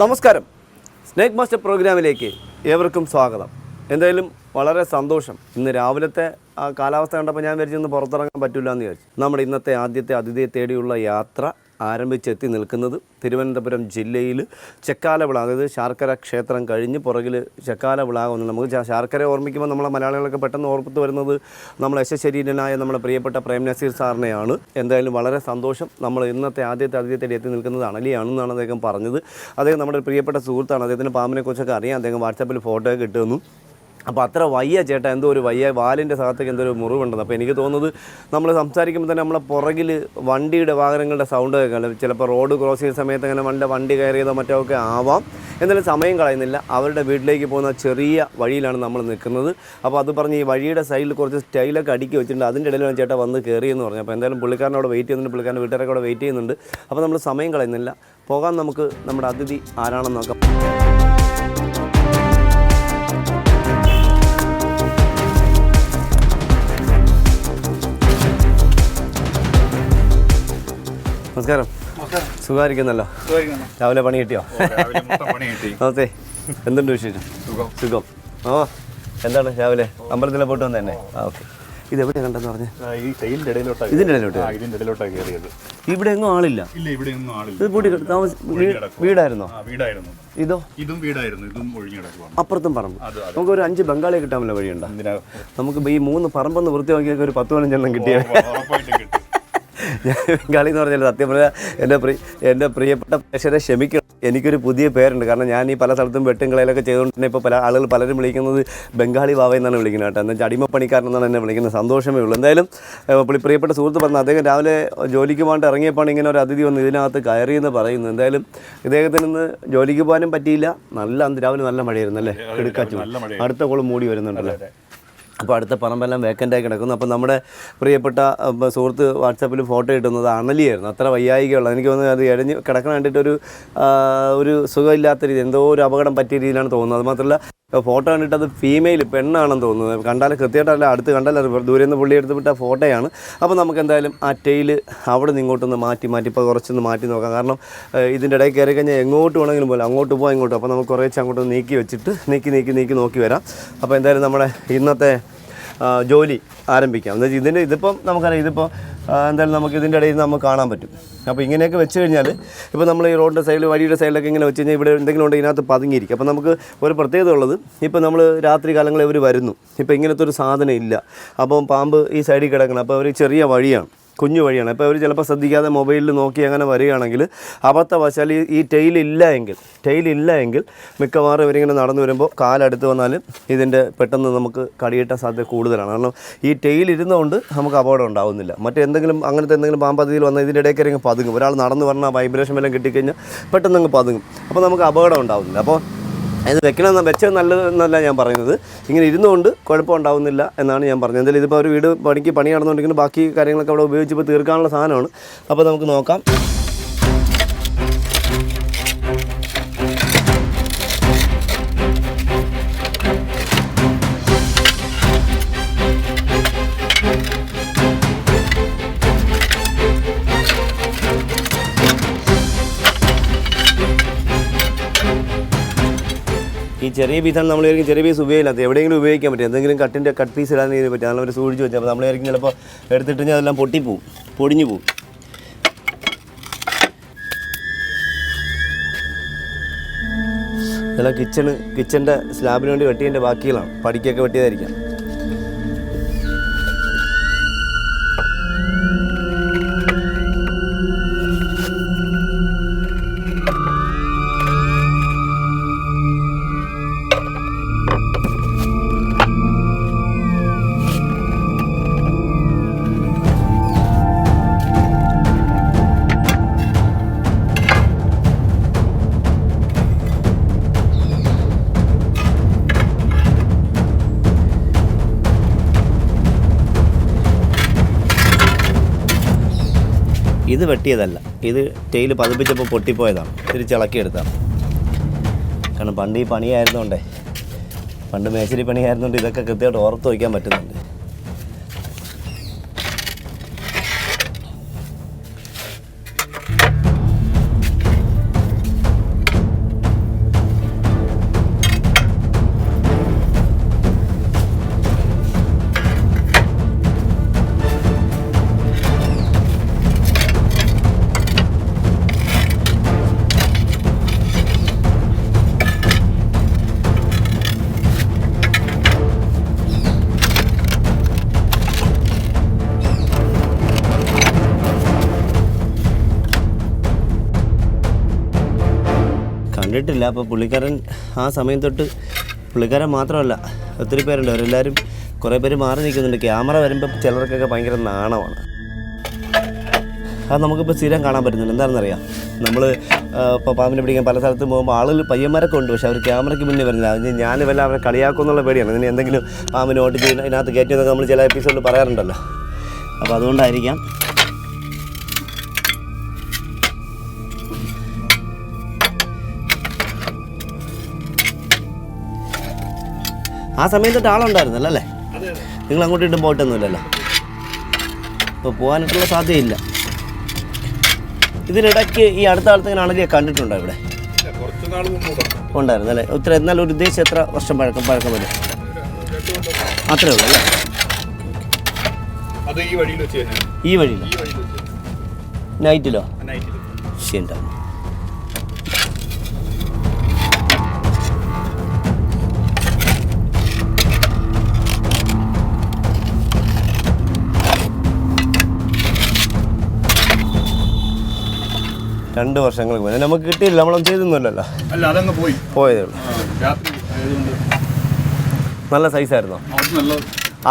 നമസ്കാരം. Snake master പ്രോഗ്രാമിലേക്ക് ഏവർക്കും സ്വാഗതം. എന്തായാലും വളരെ സന്തോഷം. ഇന്ന് രാവിലത്തെ ആ കാലാവസ്ഥ കണ്ടപ്പോൾ ഞാൻ വിചാരിച്ചു ഇന്ന് പുറത്തിറങ്ങാൻ പറ്റില്ല എന്ന് വിചാരിച്ചു. നമ്മുടെ ഇന്നത്തെ ആദ്യത്തെ അതിഥിയെ തേടിയുള്ള യാത്ര ആരംഭിച്ചെത്തി നിൽക്കുന്നത് തിരുവനന്തപുരം ജില്ലയിൽ ചെക്കാലവിള അതായത് ശാർക്കര ക്ഷേത്രം കഴിഞ്ഞ് പുറകിൽ ചെക്കാലവിള ഒന്ന് നമുക്ക് ശാർക്കര ഓർമ്മിക്കുമ്പോൾ നമ്മളെ മലയാളികളൊക്കെ പെട്ടെന്ന് ഓർമ്മത്ത് വരുന്നത് നമ്മൾ യശശരീരനായ നമ്മുടെ പ്രിയപ്പെട്ട പ്രേം നസീർ സാറിനെയാണ്. എന്തായാലും വളരെ സന്തോഷം നമ്മൾ ഇന്നത്തെ ആദ്യത്തെ ആദ്യത്തെ എത്തി നിൽക്കുന്നത് അണലിയാണെന്നാണ് അദ്ദേഹം പറഞ്ഞത്. അദ്ദേഹം നമ്മുടെ പ്രിയപ്പെട്ട സുഹൃത്താണ്. അദ്ദേഹത്തിന് പാമ്പിനെക്കുറിച്ചൊക്കെ അറിയാം. അദ്ദേഹം വാട്സാപ്പിൽ ഫോട്ടോ ഒക്കെ ഇട്ടുന്നു അപ്പോൾ അത്ര വയ്യ ചേട്ടാ എന്തോ ഒരു വയ്യ. വാലിന്റെ ഭാഗത്തേക്ക് എന്തോ ഒരു മുറിവുണ്ടെന്ന്. അപ്പോൾ എനിക്ക് തോന്നുന്നത് നമ്മൾ സംസാരിക്കുമ്പോൾ തന്നെ നമ്മളെ പുറകിൽ വണ്ടിയുടെ വാഹനങ്ങളുടെ സൗണ്ട് കേൾക്കാം ചിലപ്പോൾ റോഡ് ക്രോസ് ചെയ്യുന്ന സമയത്ത് അങ്ങനെ വണ്ടി വണ്ടി കയറിയതോ മറ്റോ ഒക്കെ ആവാം. എന്നാലും സമയം കളയുന്നില്ല. അവരുടെ വീട്ടിലേക്ക് പോകുന്ന ചെറിയ വഴിയിലാണ് നമ്മൾ നിൽക്കുന്നത്. അപ്പോൾ അത് പറഞ്ഞ് ഈ വഴിയുടെ സൈഡിൽ കുറച്ച് സ്റ്റൈലൊക്കെ അടുക്കി വെച്ചിട്ടുണ്ട്. അതിന്റെ ഇടയിലാണ് ചേട്ടാ വന്ന് കയറിയെന്ന് പറഞ്ഞു അപ്പോൾ എന്തായാലും പുള്ളിക്കാരനോട് വെയിറ്റ് ചെയ്യുന്നുണ്ട്. പുള്ളിക്കാരന്റെ വീട്ടുകാരൊക്കെ അവിടെ വെയിറ്റ് ചെയ്യുന്നുണ്ട്. അപ്പോൾ നമ്മൾ സമയം കളയുന്നില്ല. പോകാൻ നമുക്ക്. നമ്മുടെ അതിഥി ആരാണെന്ന് നോക്കാം. നമസ്കാരം. സുഖമായിരിക്കുന്നല്ലോ. രാവിലെ പണി കിട്ടിയോ? നമസ്തേ എന്തുണ്ട് വിശേഷം? സുഖം. ഓ എന്താണ് രാവിലെ? അമ്പലത്തിലെ പോയിട്ട് തന്നെ ആ ഓക്കെ. ഇത് എവിടെയാ കണ്ടെന്ന് പറഞ്ഞു? ഇതിന്റെ ഇടയിലോട്ടാ? കയറിയത്. ഇവിടെ എങ്ങും ആളില്ല? ഇത് പൂട്ടി വീടായിരുന്നോ? ഇതോ? ഇതും വീടായിരുന്നു. ഇതും അപ്പുറത്തും പറമ്പ്. നമുക്ക് ഒരു അഞ്ച് ബംഗാളിയെ കിട്ടാമല്ലോ വഴിയുണ്ടോ? നമുക്ക് ഈ മൂന്ന് പറമ്പെന്ന് വൃത്തിയാക്കിയൊക്കെ ഒരു പത്ത് പതിനഞ്ചെണ്ണം കിട്ടിയാൽ ഞാൻ ബംഗാളി എന്ന് പറഞ്ഞാൽ സത്യം പറഞ്ഞാൽ എന്റെ പ്രിയ എന്റെ പ്രിയപ്പെട്ട പ്രേക്ഷകരെ ക്ഷമിക്കണം. എനിക്കൊരു പുതിയ പേരുണ്ട്. കാരണം ഞാൻ ഈ പല സ്ഥലത്തും വെട്ടും കളയിലൊക്കെ ചെയ്തുകൊണ്ട് തന്നെ ഇപ്പോൾ പല ആളുകൾ പലരും വിളിക്കുന്നത് ബംഗാളി വാവ എന്നാണ് വിളിക്കുന്നത് കേട്ടോ. എന്താ വെച്ചാൽ അടിമപ്പണിക്കാരൻ എന്നാണ് എന്നെ വിളിക്കുന്നത്. സന്തോഷമേ ഉള്ളൂ. എന്തായാലും പ്രിയപ്പെട്ട സുഹൃത്ത് പറഞ്ഞു അദ്ദേഹം രാവിലെ ജോലിക്ക് പോകാണ്ട് ഇറങ്ങിയപ്പോൾ ഇങ്ങനെ ഒരു അതിഥി വന്ന് ഇതിനകത്ത് കയറി എന്ന് പറയുന്നു. എന്തായാലും ഇദ്ദേഹത്തിന് ഇന്ന് ജോലിക്ക് പോകാനും പറ്റിയില്ല. നല്ല അന്ന് രാവിലെ നല്ല മഴയായിരുന്നു അല്ലേ? എടുക്കാച്ചു അടുത്ത കോളം മൂടി വരുന്നുണ്ടല്ലോ? അപ്പോൾ അടുത്ത പറമ്പെല്ലാം വേക്കന്റായി കിടക്കുന്നു. അപ്പോൾ നമ്മുടെ പ്രിയപ്പെട്ട സുഹൃത്ത് വാട്സാപ്പിൽ ഫോട്ടോ ഇട്ടുന്നത് അണലിയായിരുന്നു. അത്ര വയ്യായികയുള്ള എനിക്ക് തോന്നുന്നത് അത് ഇഴഞ്ഞ് കിടക്കണ കണ്ടിട്ടൊരു ഒരു സുഖമില്ലാത്ത രീതി എന്തോ ഒരു അപകടം പറ്റിയ രീതിയിലാണ് തോന്നുന്നത്. അത് മാത്രമല്ല ഫോട്ടോ കണ്ടിട്ട് അത് ഫീമെയിൽ പെണ്ണാണെന്ന് തോന്നുന്നത് കണ്ടാൽ കൃത്യമായിട്ടല്ല അടുത്ത് കണ്ടാൽ ദൂരെ നിന്ന് പുള്ളി എടുത്ത് വിട്ട ഫോട്ടോയാണ് അപ്പോൾ നമുക്ക് എന്തായാലും ആ ടെയിൽ അവിടെ നിന്ന് ഇങ്ങോട്ടൊന്ന് മാറ്റി മാറ്റി ഇപ്പോൾ കുറച്ചൊന്ന് മാറ്റി നോക്കാം. കാരണം ഇതിന്റെ ഇടയിൽ കയറി കഴിഞ്ഞാൽ എങ്ങോട്ട് വേണമെങ്കിലും പോലെ അങ്ങോട്ട് പോകാം ഇങ്ങോട്ടും അപ്പോൾ നമുക്ക് കുറേ അങ്ങോട്ട് നീക്കി വെച്ചിട്ട് നീക്കി നീക്കി നീക്കി നോക്കി വരാം. അപ്പോൾ എന്തായാലും നമ്മുടെ ഇന്നത്തെ ജോലി ആരംഭിക്കാം. എന്ന് വെച്ചാൽ ഇതിന്റെ ഇതിപ്പം നമുക്കറിയാം ഇതിപ്പോൾ എന്തായാലും നമുക്ക് ഇതിന്റെ ഇടയിൽ നമുക്ക് കാണാൻ പറ്റും. അപ്പോൾ ഇങ്ങനെയൊക്കെ വെച്ച് കഴിഞ്ഞാൽ ഇപ്പോൾ നമ്മൾ ഈ റോഡിന്റെ സൈഡിൽ വഴിയുടെ സൈഡിലൊക്കെ ഇങ്ങനെ വെച്ച് കഴിഞ്ഞാൽ ഇവിടെ എന്തെങ്കിലും ഉണ്ടെങ്കിൽ ഇതിനകത്ത് പതുങ്ങിയിരിക്കും. അപ്പോൾ നമുക്ക് ഒരു പ്രത്യേകത ഉള്ളത് ഇപ്പോൾ നമ്മൾ രാത്രി കാലങ്ങളിൽ ഇവർ വരുന്നു. ഇപ്പോൾ ഇങ്ങനത്തെ ഒരു സാധനം ഇല്ല. അപ്പം പാമ്പ് ഈ സൈഡിൽ കിടക്കണം. അപ്പോൾ ഒരു ചെറിയ വഴിയാണ്. കുഞ്ഞു വഴിയാണ്. അപ്പോൾ അവർ ചിലപ്പോൾ ശ്രദ്ധിക്കാതെ മൊബൈലിൽ നോക്കി അങ്ങനെ വരികയാണെങ്കിൽ അബദ്ധവശാൽ ഈ ഈ ടെയിൽ ഇല്ല എങ്കിൽ ടെയിൽ ഇല്ല എങ്കിൽ മിക്കവാറും ഇവരിങ്ങനെ നടന്നു വരുമ്പോൾ കാലടുത്ത് വന്നാൽ ഇതിന്റെ പെട്ടെന്ന് നമുക്ക് കടിയിട്ട സാധ്യത കൂടുതലാണ്. കാരണം ഈ ടെയിൽ ഇരുന്നുകൊണ്ട് നമുക്ക് അപകടം ഉണ്ടാവുന്നില്ല. മറ്റെന്തെങ്കിലും അങ്ങനത്തെ എന്തെങ്കിലും പാമ്പതിയിൽ വന്നാൽ ഇതിന്റെ ഇടയ്ക്ക് ഇറങ്ങി പതുങ്ങും. ഒരാൾ നടന്നു പറഞ്ഞാൽ വൈബ്രേഷൻ എല്ലാം കിട്ടിക്കഴിഞ്ഞാൽ പെട്ടെന്ന് അങ്ങ് പതുങ്ങും. അപ്പോൾ നമുക്ക് അപകടം ഉണ്ടാവുന്നില്ല. അപ്പോൾ ഇത് വെക്കണം വെച്ചത് നല്ലതെന്നല്ല ഞാൻ പറയുന്നത്. ഇങ്ങനെ ഇരുന്നുകൊണ്ട് കുഴപ്പമുണ്ടാവുന്നില്ല എന്നാണ് ഞാൻ പറഞ്ഞത്. എന്തായാലും ഇതിപ്പോൾ ഒരു വീട് പണിക്ക് പണി നടന്നുകൊണ്ടിരിക്കുന്ന. ബാക്കി കാര്യങ്ങളൊക്കെ അവിടെ ഉപയോഗിച്ചിപ്പോൾ തീർക്കാനുള്ള സാധനമാണ്. അപ്പോൾ നമുക്ക് നോക്കാം. ചെറിയ പീസാണ് നമ്മൾ ആയിരിക്കും ചെറിയ പീസ് ഉപയോഗിക്കില്ലാത്ത എവിടെയെങ്കിലും ഉപയോഗിക്കാൻ പറ്റും. എന്തെങ്കിലും കട്ടിന്റെ കട്ട് പീസ് ഇടാൻ ഇതിനെ പറ്റും. അതിനവർ സൂക്ഷിച്ച് വെച്ചാൽ അപ്പോൾ നമ്മളായിരിക്കും ചിലപ്പോൾ എടുത്തിട്ട് ഞാൻ അതെല്ലാം പൊട്ടിപ്പോവും പൊടിഞ്ഞു പോവും. ഇതെല്ലാം കിച്ചണ് കിച്ചന്റെ സ്ലാബിന് വേണ്ടി വെട്ടിയതിന്റെ ബാക്കികളാണ്. പടിക്കൊക്കെ വെട്ടിയതായിരിക്കാം. ഇത് വെട്ടിയതല്ല. ഇത് ടെയിൽ പതിപ്പിച്ചപ്പോൾ പൊട്ടിപ്പോയതാണ്. തിരിച്ചിളക്കിയെടുത്താണ് കാരണം പണ്ട് ഈ പണിയായിരുന്നോണ്ടേ. പണ്ട് മേശരി പണിയായിരുന്നോണ്ട് ഇതൊക്കെ കൃത്യമായിട്ട് ഓർത്ത് വയ്ക്കാൻ പറ്റുന്നുണ്ട്. കണ്ടിട്ടില്ല അപ്പോൾ പുള്ളിക്കാരൻ ആ സമയം തൊട്ട് പുള്ളിക്കാരൻ മാത്രമല്ല ഒത്തിരി പേരുണ്ട്. അവരെല്ലാവരും കുറേ പേര് മാറി നിൽക്കുന്നുണ്ട്. ക്യാമറ വരുമ്പോൾ ചിലർക്കൊക്കെ ഭയങ്കര നാണമാണ്. അത് നമുക്കിപ്പോൾ സ്ഥിരം കാണാൻ പറ്റുന്നുണ്ട് എന്താണെന്നറിയാം? നമ്മൾ ഇപ്പോൾ പാമ്പിനെ പിടിക്കാൻ പല സ്ഥലത്തും പോകുമ്പോൾ ആളുകൾ പയ്യന്മാരൊക്കെ ഉണ്ട്. പക്ഷേ അവർ ക്യാമറയ്ക്ക് മുന്നേ വരുന്നില്ല. അതിന് ഞാൻ വല്ല അവരെ കളിയാക്കുമെന്നുള്ള പേടിയാണ്. ഇതിന് എന്തെങ്കിലും പാമ്പിനെ ഓട്ടിച്ച് ഇതിനകത്ത് കയറ്റിയെന്നൊക്കെ നമ്മൾ ചില എപ്പിസോഡിൽ പറയാറുണ്ടല്ലോ. അപ്പോൾ അതുകൊണ്ടായിരിക്കാം ആ സമയം തൊട്ട് ആളുണ്ടായിരുന്നല്ലോ അല്ലേ? നിങ്ങൾ അങ്ങോട്ടും ഇട്ടും പോയിട്ടൊന്നുമില്ലല്ലോ. ഇപ്പോൾ പോകാനായിട്ടുള്ള സാധ്യതയില്ല. ഇതിനിടയ്ക്ക് ഈ അടുത്ത കാലത്ത് ഇങ്ങനെ അണലിയെ കണ്ടിട്ടുണ്ടോ ഇവിടെ? ഉണ്ടായിരുന്നു അല്ലേ ഒത്തിരി എന്നാൽ ഒരു ഉദ്ദേശം എത്ര വർഷം പഴക്കം പഴക്കം വരും? അത്രേ ഉള്ളൂ അല്ലേ? ഈ വഴിയിൽ നൈറ്റിലോ ശരി ശരി രണ്ട് വർഷങ്ങൾക്ക് മുന്നേ. നമുക്ക് കിട്ടിയില്ല നമ്മളൊന്നും ചെയ്തൊന്നുമില്ലല്ലോ. അല്ല അതങ്ങ് പോയി. പോയതേ ഉള്ളൂ. ആ, രാത്രി ആയതുകൊണ്ട് നല്ല സൈസായിരുന്നോ അതിനുശേഷം നല്ല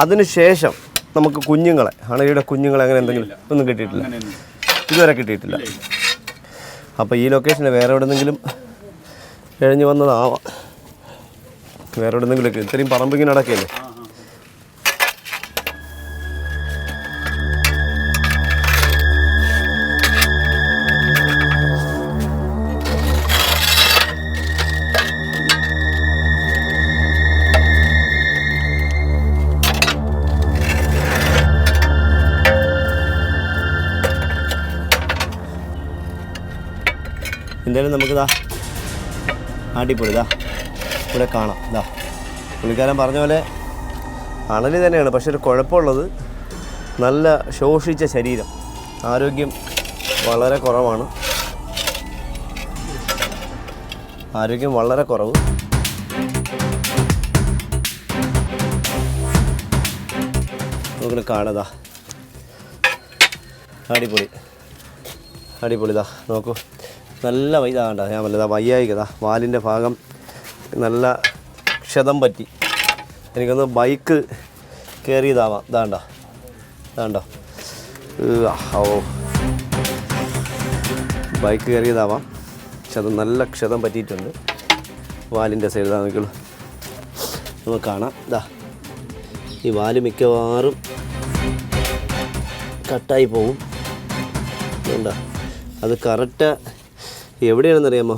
അതിന് ശേഷം നമുക്ക് കുഞ്ഞുങ്ങളെ അണയുടെ കുഞ്ഞുങ്ങളെ അങ്ങനെ എന്തെങ്കിലും ഒന്നും കിട്ടിയിട്ടില്ല. ഇതുവരെ കിട്ടിയിട്ടില്ല. അപ്പോൾ ഈ ലൊക്കേഷനിൽ വേറെ എവിടെന്നെങ്കിലും കഴിഞ്ഞു വന്നതാവാം. വേറെ എവിടെന്നെങ്കിലൊക്കെ ഇത്രയും പറമ്പിങ്ങനെ നടക്കുകയല്ലേ എന്തായാലും നമുക്കിതാ അടിപൊളി ഇതാ. ഇവിടെ കാണാം ഇതാ. പുള്ളിക്കാരൻ പറഞ്ഞ പോലെ അണലി തന്നെയാണ് പക്ഷെ ഒരു കുഴപ്പമുള്ളത് നല്ല ശോഷിച്ച ശരീരം. ആരോഗ്യം വളരെ കുറവാണ്. ആരോഗ്യം വളരെ കുറവ്. നമുക്കിനെ കാണതാ അടിപൊളി. അടിപൊളിതാ നോക്കൂ. നല്ല വൈ ഇതാണ്ട ഞാൻ പറഞ്ഞത് വയ്യായിക്കതാ വാലിന്റെ ഭാഗം നല്ല ക്ഷതം പറ്റി. എനിക്കൊന്ന് ബൈക്ക് കയറിയതാവാം ഇതാണ്ട ഇതാണ്ടോ ഓ ബൈക്ക് കയറിയതാവാം ക്ഷതം നല്ല ക്ഷതം പറ്റിയിട്ടുണ്ട്. വാലിന്റെ സൈഡ് നോക്കിയുള്ളൂ നമുക്ക് കാണാം. ഇതാ ഈ വാൽ മിക്കവാറും കട്ടായി വേണ്ട അത് കറക്റ്റ് എവിടെയാണെന്നറിയാമോ?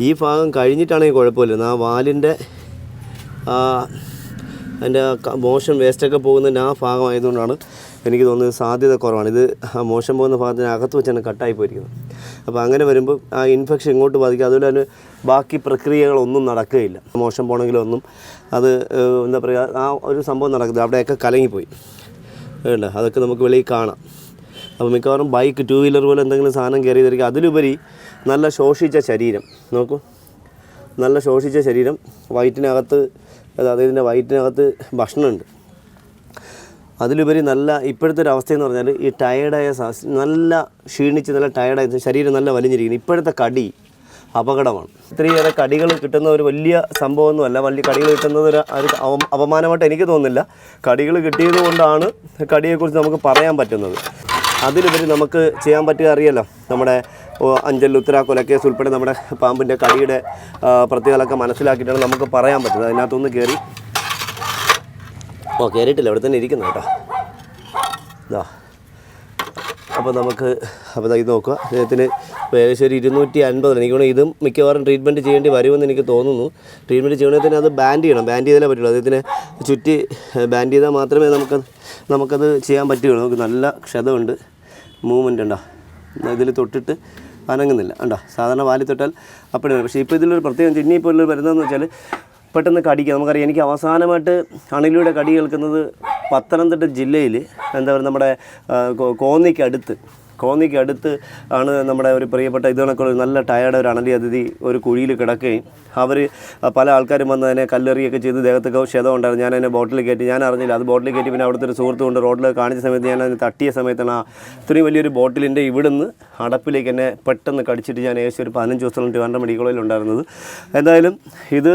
ഈ ഭാഗം കഴിഞ്ഞിട്ടാണെങ്കിൽ കുഴപ്പമില്ല ആ വാലിന്റെ അതിന്റെ മോശം വേസ്റ്റൊക്കെ പോകുന്നതിന്റെ ആ ഭാഗമായതുകൊണ്ടാണ് എനിക്ക് തോന്നുന്നത് സാധ്യത കുറവാണ്. ഇത് ആ മോശം പോകുന്ന ഭാഗത്തിന് അകത്ത് വെച്ചാണ് കട്ടായി പോയിരിക്കുന്നത് അപ്പോൾ അങ്ങനെ വരുമ്പോൾ ആ ഇൻഫെക്ഷൻ ഇങ്ങോട്ട് ബാധിക്കും. അതുപോലെ തന്നെ ബാക്കി പ്രക്രിയകളൊന്നും നടക്കുകയില്ല. മോശം പോകണമെങ്കിലൊന്നും അത് എന്താ പറയുക ആ ഒരു സംഭവം നടക്കുന്നത് അവിടെയൊക്കെ കലങ്ങിപ്പോയി. വേണ്ട അതൊക്കെ നമുക്ക് വെളിയിൽ കാണാം. അപ്പോൾ മിക്കവാറും ബൈക്ക് ടു വീലർ പോലെ എന്തെങ്കിലും സാധനം കയറിയതായിരിക്കും. അതിലുപരി നല്ല ശോഷിച്ച ശരീരം. നോക്കൂ. നല്ല ശോഷിച്ച ശരീരം. വയറ്റിനകത്ത് അതായത് ഇതിന്റെ വയറ്റിനകത്ത് ഭക്ഷണമുണ്ട്. അതിലുപരി നല്ല ഇപ്പോഴത്തെ ഒരു അവസ്ഥയെന്ന് പറഞ്ഞാൽ ഈ ടയേർഡായ നല്ല ക്ഷീണിച്ച് നല്ല ടയേർഡായ ശരീരം നല്ല വലിഞ്ഞിരിക്കുന്നു. ഇപ്പോഴത്തെ കടി അപകടമാണ്. ഇത്രയേറെ കടികൾ കിട്ടുന്ന ഒരു വലിയ സംഭവമൊന്നുമല്ല. വലിയ കടികൾ കിട്ടുന്നത് ഒരു അപമാനമായിട്ട് എനിക്ക് തോന്നുന്നില്ല. കടികൾ കിട്ടിയത് കൊണ്ടാണ് കടിയെക്കുറിച്ച് നമുക്ക് പറയാൻ പറ്റുന്നത്. അതിലുപരി നമുക്ക് ചെയ്യാൻ പറ്റുക അറിയല്ലോ നമ്മുടെ അഞ്ചൽ ഉത്തര കൊലക്കേസ് ഉൾപ്പെടെ നമ്മുടെ പാമ്പിന്റെ കടിയുടെ പ്രത്യേകതകളൊക്കെ മനസ്സിലാക്കിയിട്ടാണ് നമുക്ക് പറയാൻ പറ്റുന്നത്. അതിനകത്തൊന്ന് കയറി ഓ കയറിയിട്ടില്ല ഇവിടെ തന്നെ ഇരിക്കുന്നു കേട്ടോ. അപ്പോൾ നമുക്ക് അപ്പോൾ ഇത് നോക്കുക. അദ്ദേഹത്തിന് ഏകദേശം ഒരു ഇരുന്നൂറ്റി അൻപത് എനിക്ക് തോന്നുന്നു ഇതും മിക്കവാറും ട്രീറ്റ്മെന്റ് ചെയ്യേണ്ടി വരുമെന്ന് എനിക്ക് തോന്നുന്നു. ട്രീറ്റ്മെന്റ് ചെയ്യണമെങ്കിൽ അത് ബാൻഡ് ചെയ്യണം. ബാൻഡ് ചെയ്താലേ പറ്റുള്ളൂ. അദ്ദേഹത്തിന് ചുറ്റി ബാൻഡ് ചെയ്താൽ മാത്രമേ നമുക്ക് നമുക്കത് ചെയ്യാൻ പറ്റുകയുള്ളൂ. നമുക്ക് നല്ല ക്ഷതമുണ്ട്. മൂവ്മെന്റ് ഉണ്ടോ? ഇതിൽ തൊട്ടിട്ട് അനങ്ങുന്നില്ല. ഉണ്ടോ സാധാരണ വാലി തൊട്ടാൽ അപ്പോഴാണ് പക്ഷേ ഇപ്പോൾ ഇതിലൊരു പ്രത്യേകം ഇനിയിപ്പോൾ ഇതിൽ വരുന്നതെന്ന് വെച്ചാൽ പെട്ടെന്ന് കടിക്കുക നമുക്കറിയാം എനിക്ക് അവസാനമായിട്ട് അണിലൂടെ കടി കേൾക്കുന്നത് പത്തനംതിട്ട ജില്ലയിൽ എന്താ പറയുക നമ്മുടെ കോന്നിക്കടുത്ത് കോന്നിക്ക് അടുത്ത് ആണ് നമ്മുടെ ഒരു പ്രിയപ്പെട്ട ഇത് കണക്കുള്ള ഒരു നല്ല ടയേർഡ് ഒരു അണലി അതിഥി ഒരു കുഴിയിൽ കിടക്കുകയും അവർ പല ആൾക്കാരും വന്ന് അതിനെ കല്ലെറിയൊക്കെ ചെയ്ത് ദേഹത്തൊക്കെ ക്ഷതം ഉണ്ടായിരുന്നു. ഞാൻ അതിനെ ബോട്ടിൽ കയറ്റി ഞാൻ അറിഞ്ഞില്ല. അത് ബോട്ടിൽ കയറ്റി പിന്നെ അവിടുത്തെ ഒരു സുഹൃത്ത് കൊണ്ട് റോഡിൽ കാണിച്ച സമയത്ത് ഞാൻ അതിനെ തട്ടിയ സമയത്താണ് ആ ഇത്രയും വലിയൊരു ബോട്ടിലിന്റെ ഇവിടുന്ന് അടപ്പിലേക്ക് എന്നെ പെട്ടെന്ന് കടിച്ചിട്ട് ഞാൻ ഏകദേശം ഒരു പതിനഞ്ച് ദിവസം ട്രിവാൻഡ്രം മെഡിക്കൽ കോളേജിൽ ഉണ്ടായിരുന്നത്. എന്തായാലും ഇത്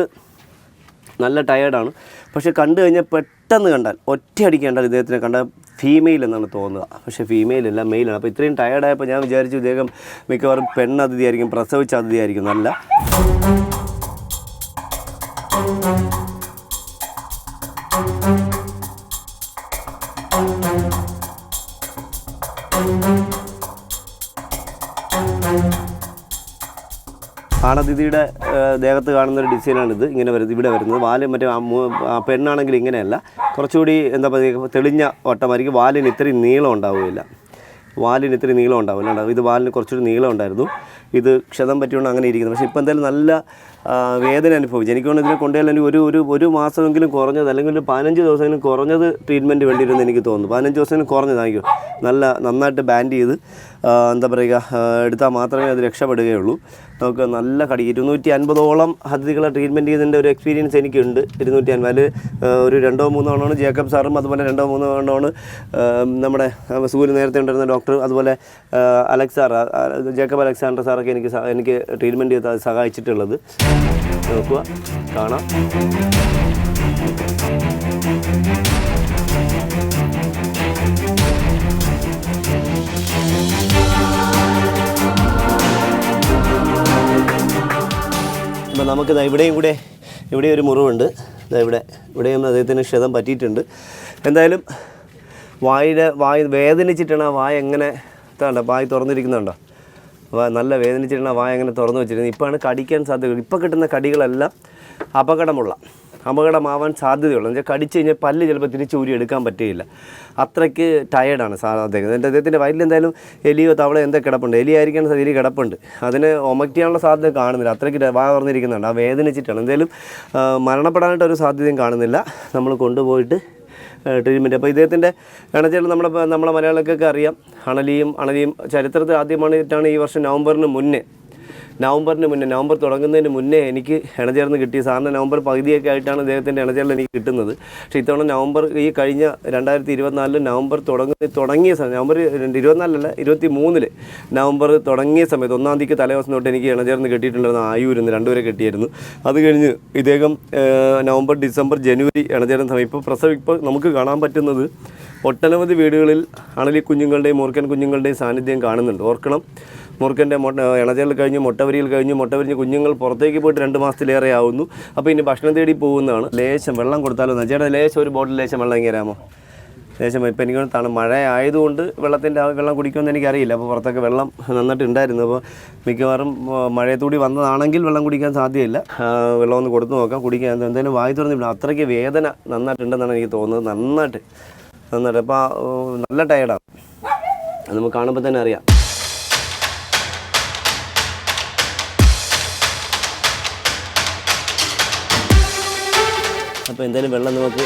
നല്ല ടയേർഡാണ് പക്ഷേ കണ്ടു കഴിഞ്ഞാൽ പെട്ടെന്ന് കണ്ടാൽ ഒറ്റയടിക്ക് കണ്ടാൽ ഇദ്ദേഹത്തിനെ കണ്ടാൽ ഫീമെയിൽ എന്നാണ് തോന്നുക. പക്ഷേ ഫീമെയിൽ അല്ല മെയിലാണ് അപ്പോൾ ഇത്രയും ടയേർഡായപ്പോൾ ഞാൻ വിചാരിച്ചു ഇദ്ദേഹം മിക്കവാറും പെണ്ണതിഥിയായിരിക്കും പ്രസവിച്ച അതിഥിയായിരിക്കും. നല്ല ആണതിഥിയുടെ ദേഹത്ത് കാണുന്ന ഒരു ഡിസൈനാണിത്. ഇങ്ങനെ വരുന്നത് ഇവിടെ വരുന്നത്. വാൽ മറ്റേ പെണ്ണാണെങ്കിൽ ഇങ്ങനെയല്ല. കുറച്ചുകൂടി എന്താ പറയുക തെളിഞ്ഞ വട്ടമായിരിക്കും. വാലിന് ഇത്രയും നീളം ഉണ്ടാവുകയില്ല. വാലിന് ഇത്രയും നീളം ഉണ്ടാവില്ല. ഉണ്ടാവും. ഇത് വാലിന് കുറച്ചുകൂടി നീളം ഉണ്ടായിരുന്നു. ഇത് ക്ഷതം പറ്റിയോണ്ട് അങ്ങനെ ഇരിക്കുന്നത് പക്ഷേ ഇപ്പോൾ എന്തായാലും നല്ല വേദന അനുഭവിച്ചു. എനിക്ക് തോന്നുന്നു ഇതിനെ കൊണ്ടുപോയാലും ഒരു ഒരു ഒരു മാസമെങ്കിലും കുറഞ്ഞത് അല്ലെങ്കിൽ ഒരു പതിനഞ്ച് ദിവസമെങ്കിലും കുറഞ്ഞത് ട്രീറ്റ്മെന്റ് വേണ്ടിയിരുന്നെന്ന് എനിക്ക് തോന്നുന്നു. പതിനഞ്ച് ദിവസമെങ്കിലും കുറഞ്ഞതായിരിക്കും. നല്ല നന്നായിട്ട് ബാൻഡ് ചെയ്ത് എന്താ പറയുക എടുത്താൽ മാത്രമേ അത് രക്ഷപ്പെടുകയുള്ളൂ. നമുക്ക് നല്ല കടി. ഇരുന്നൂറ്റി അൻപതോളം അതിഥികളെ ട്രീറ്റ്മെന്റ് ചെയ്തതിന്റെ ഒരു എക്സ്പീരിയൻസ് എനിക്കുണ്ട്. ഇരുന്നൂറ്റി അൻപത് അതിൽ ഒരു രണ്ടോ മൂന്നോ എണ്ണമാണ്. ജേക്കബ് സാറും അതുപോലെ രണ്ടോ മൂന്നോ എണ്ണമാണ്. നമ്മുടെ സൂര്യ നേരത്തെ ഉണ്ടായിരുന്ന ഡോക്ടർ അതുപോലെ അലക്സ് സാർ ജേക്കബ് അലക്സാണ്ടർ സാറൊക്കെ എനിക്ക് എനിക്ക് ട്രീറ്റ്മെന്റ് ചെയ്ത് സഹായിച്ചിട്ടുള്ളത്. നോക്കുക കാണാം. അപ്പം നമുക്ക് ഇവിടെയും കൂടെ ഇവിടെ ഒരു മുറിവുണ്ട്. ഇവിടെ ഇവിടെയും അദ്ദേഹത്തിന് ക്ഷതം പറ്റിയിട്ടുണ്ട്. എന്തായാലും വായുടെ വായ വേദനിച്ചിട്ടാണ് ആ വായ എങ്ങനെ ഇതാണ്ട വായ തുറന്നിരിക്കുന്നുണ്ടോ? നല്ല വേദനിച്ചിട്ടാണ് ആ വായ എങ്ങനെ തുറന്നു വെച്ചിരുന്നത് ഇപ്പോഴാണ് കടിക്കാൻ സാധ്യത ഇപ്പോൾ കിട്ടുന്ന കടികളെല്ലാം അപകടമുള്ള അപകടമാവാൻ സാധ്യതയുള്ളൂ. എന്നുവെച്ചാൽ കടിച്ചു കഴിഞ്ഞാൽ പല്ല് ചിലപ്പോൾ തിരിച്ചൂരി എടുക്കാൻ പറ്റുകയില്ല. അത്രയ്ക്ക് ടയേർഡാണ് അദ്ദേഹം. എന്റെ അദ്ദേഹത്തിന്റെ വയലിൽ എന്തായാലും എലിയോ തവള എന്തൊക്കെ കിടപ്പുണ്ട്? എലി ആയിരിക്കാൻ സാധ്യത എലി കിടപ്പുണ്ട്. അതിന് ഒമക്റ്റിയാനുള്ള സാധ്യത കാണുന്നില്ല. അത്രയ്ക്ക് വാ ആ വേദനിച്ചിട്ടാണ്. എന്തായാലും മരണപ്പെടാനായിട്ട് ഒരു സാധ്യതയും കാണുന്നില്ല. നമ്മൾ കൊണ്ടുപോയിട്ട് ട്രീറ്റ്മെന്റ് അപ്പോൾ ഇദ്ദേഹത്തിന്റെ അണച്ചേട്ടൻ നമ്മുടെ നമ്മളെ മലയാളികൾക്കൊക്കെ അറിയാം. അണലിയും അണലിയും ചരിത്രത്തിൽ ആദ്യമായിട്ടാണ് ഈ വർഷം നവംബറിന് മുന്നേ നവംബറിന് മുന്നേ നവംബർ തുടങ്ങുന്നതിന് മുന്നേ എനിക്ക് ഇണചേർന്ന് കിട്ടി സാറിന് നവംബർ പകുതിയൊക്കെ ആയിട്ടാണ് അദ്ദേഹത്തിന്റെ ഇണചേരൽ എനിക്ക് കിട്ടുന്നത്. പക്ഷേ ഇത്തവണ നവംബർ ഈ കഴിഞ്ഞ രണ്ടായിരത്തി ഇരുപത്തിനാലിൽ നവംബർ തുടങ്ങി തുടങ്ങിയ സമയം നവംബർ ഇരുപത്തിനാലല്ല ഇരുപത്തി മൂന്നിൽ നവംബർ തുടങ്ങിയ സമയത്ത് ഒന്നാം തീയതിക്ക് തലേദിവസം തൊട്ട് എനിക്ക് ഇണചേർന്ന് കിട്ടിയിട്ടുണ്ടായിരുന്നു ആയൂരിന്ന് രണ്ടുപേരെ കിട്ടിയായിരുന്നു. അത് കഴിഞ്ഞ് ഇദ്ദേഹം നവംബർ ഡിസംബർ ജനുവരി ഇണചേരുന്ന സമയം ഇപ്പോൾ പ്രസവം ഇപ്പോൾ നമുക്ക് കാണാൻ പറ്റുന്നത് ഒട്ടനവധി വീടുകളിൽ അണലി കുഞ്ഞുങ്ങളുടെയും മൂർക്കൻ കുഞ്ഞുങ്ങളുടെയും സാന്നിധ്യം കാണുന്നുണ്ട്. ഓർക്കണം മുറുക്കന്റെ മൊട്ട ഇണചേൽ കഴിഞ്ഞ് മുട്ടവരിയിൽ കഴിഞ്ഞ് മുട്ടവരിഞ്ഞ് കുഞ്ഞുങ്ങൾ പുറത്തേക്ക് പോയിട്ട് രണ്ട് മാസത്തിലേറെ ആവുന്നു. അപ്പോൾ ഇനി ഭക്ഷണം തേടി പോകുന്നതാണ്. ലേശം വെള്ളം കൊടുത്താലോ? ചേട്ടാ ലേശം ഒരു ബോട്ടിൽ ലേശം വെള്ളം ഇങ്ങനെ തരാമോ ലേശം ഇപ്പം എനിക്ക് തണു മഴ ആയതുകൊണ്ട് വെള്ളത്തിന്റെ ആ വെള്ളം കുടിക്കുമെന്ന് എനിക്കറിയില്ല. അപ്പോൾ പുറത്തൊക്കെ വെള്ളം നന്നായിട്ട് ഉണ്ടായിരുന്നു അപ്പോൾ മിക്കവാറും മഴയത്തൂടി വന്നതാണെങ്കിൽ വെള്ളം കുടിക്കാൻ സാധ്യമില്ല വെള്ളം ഒന്ന് കൊടുത്തു നോക്കാം. കുടിക്കാൻ എന്തായാലും വായി തുറന്നില്ല അത്രയ്ക്ക് വേദന നന്നായിട്ടുണ്ടെന്നാണ് എനിക്ക് തോന്നുന്നത്. നന്നായിട്ട്. നന്നായിട്ട്. അപ്പോൾ നല്ല ടയർഡാണ് അത് നമുക്ക് കാണുമ്പോൾ തന്നെ അറിയാം. അപ്പോൾ എന്തായാലും വെള്ളം നമുക്ക്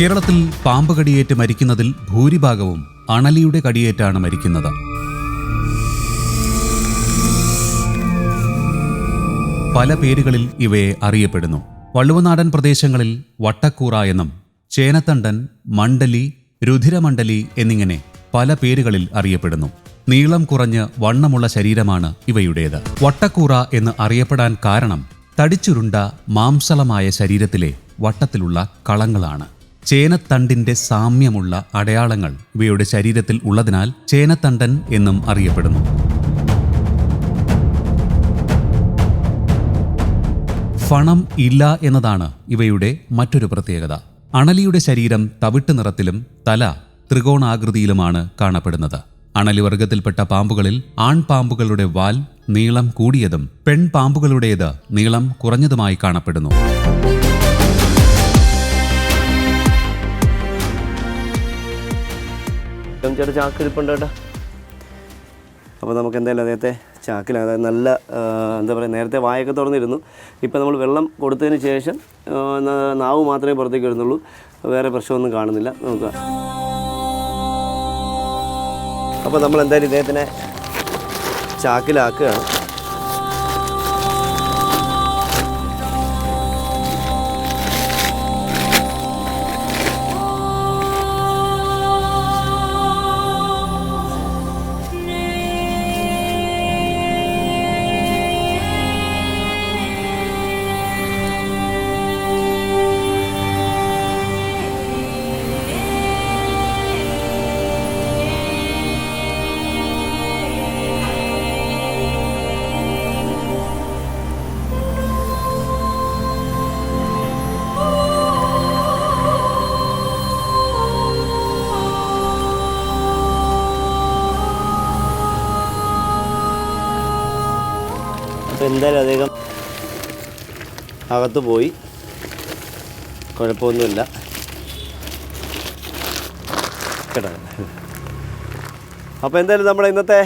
കേരളത്തിൽ പാമ്പ് കടിയേറ്റ് മരിക്കുന്നതിൽ ഭൂരിഭാഗവും അണലിയുടെ കടിയേറ്റാണ് മരിക്കുന്നത്. പല പേരുകളിൽ ഇവയെ അറിയപ്പെടുന്നു. വള്ളുവനാടൻ പ്രദേശങ്ങളിൽ വട്ടക്കൂറ എന്നും ചേനത്തണ്ടൻ മണ്ഡലി രുധിരമണ്ഡലി എന്നിങ്ങനെ പല പേരുകളിൽ അറിയപ്പെടുന്നു. നീളം കുറഞ്ഞ് വണ്ണമുള്ള ശരീരമാണ് ഇവയുടേത്. വട്ടക്കൂറ എന്ന് അറിയപ്പെടാൻ കാരണം തടിച്ചുരുണ്ട മാംസളമായ ശരീരത്തിലെ വട്ടത്തിലുള്ള കളങ്ങളാണ്. ചേനത്തണ്ടിന്റെ സാമ്യമുള്ള അടയാളങ്ങൾ ഇവയുടെ ശരീരത്തിൽ ഉള്ളതിനാൽ ചേനത്തണ്ടൻ എന്നും അറിയപ്പെടുന്നു. ഫണം ഇല്ല എന്നതാണ് ഇവയുടെ മറ്റൊരു പ്രത്യേകത. അണലിയുടെ ശരീരം തവിട്ട് നിറത്തിലും തല ത്രികോണാകൃതിയിലുമാണ് കാണപ്പെടുന്നത്. അണലി വർഗത്തിൽപ്പെട്ട പാമ്പുകളിൽ ആൺപാമ്പുകളുടെ വാൽ നീളം കൂടിയതും പെൺപാമ്പുകളുടേത് നീളം കുറഞ്ഞതുമായി കാണപ്പെടുന്നു. ചേട്ടാ ചാക്ക് ഇരിപ്പുണ്ട് കേട്ടോ. അപ്പോൾ നമുക്ക് എന്തായാലും അദ്ദേഹത്തെ ചാക്കിൽ അതായത് നല്ല എന്താ പറയുക നേരത്തെ വായൊക്കെ തുറന്നിരുന്നു. ഇപ്പോൾ നമ്മൾ വെള്ളം കൊടുത്തതിന് ശേഷം നാവ് മാത്രമേ പുറത്തേക്ക് വരുന്നുള്ളൂ. വേറെ പ്രശ്നമൊന്നും കാണുന്നില്ല. നോക്കുക അപ്പോൾ നമ്മൾ എന്തായാലും ഇദ്ദേഹത്തിനെ ചാക്കിലാക്കുകയാണ്. എന്തായാലും അദ്ദേഹം അകത്ത് പോയി. കുഴപ്പമൊന്നുമില്ല. കേട്ടോ. അപ്പോൾ എന്തായാലും നമ്മുടെ ഇന്നത്തെ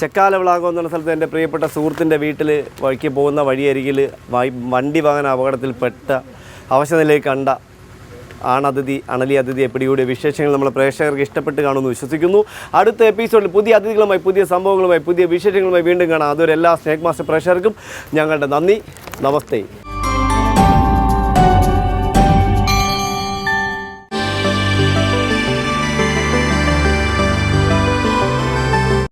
ചെക്കാല വിളാകം എന്നുള്ള സ്ഥലത്ത് എന്റെ പ്രിയപ്പെട്ട സുഹൃത്തിന്റെ വീട്ടിൽ വഴിക്ക് പോകുന്ന വഴിയരികിൽ വണ്ടി വാഹന അപകടത്തിൽപ്പെട്ട അവശനിലയിൽ കണ്ട ആണതിഥി അണലി അതിഥി എപ്പിടിയുടെ വിശേഷങ്ങൾ നമ്മൾ പ്രേക്ഷകർക്ക് ഇഷ്ടപ്പെട്ട് കാണുമെന്ന് വിശ്വസിക്കുന്നു. അടുത്ത എപ്പിസോഡിൽ പുതിയ അതിഥികളുമായി പുതിയ സംഭവങ്ങളുമായി പുതിയ വിശേഷങ്ങളുമായി വീണ്ടും കാണാം. അതുവരെ എല്ലാ സ്നേക് മാസ്റ്റർ പ്രേക്ഷകർക്കും ഞങ്ങളുടെ നന്ദി. നമസ്തേ.